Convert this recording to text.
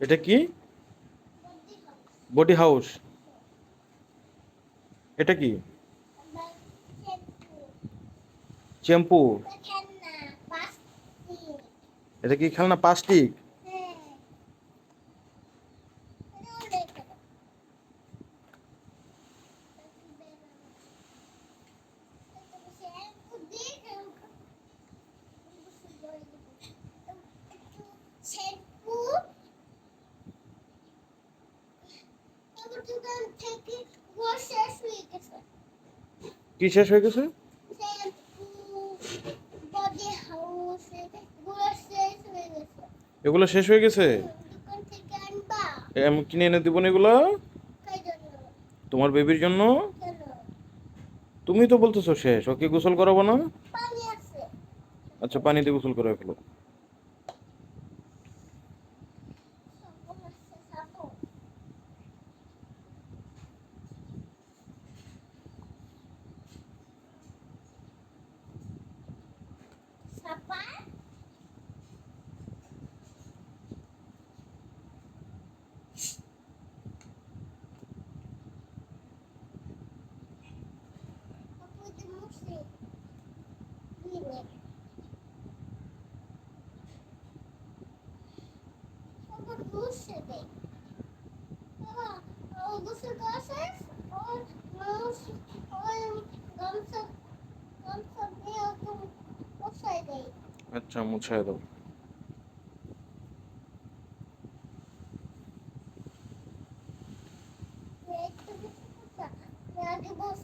এটা কি? Body house. এটা কি? চেম্পু এটা কি খেলনা? প্লাস্টিক। কি শেষ হয়ে গেছে? গেছে এগুলো শেষ হয়ে গেছে? আমি কিনে এনে দিব না এগুলো? তোমার বেবির জন্য? তুমি তো বলতেছো শেষ ওকে গোসল করাবো না? পানি আচ্ছা পানিতে গোসল করে ফেলো। মুছে দে বাবা ও গুছে গাছেস ওর মাউস ওর গামছা গামছা দিয়ে ওকে বসাই দেয় আচ্ছা মুছায় দাও আগে বস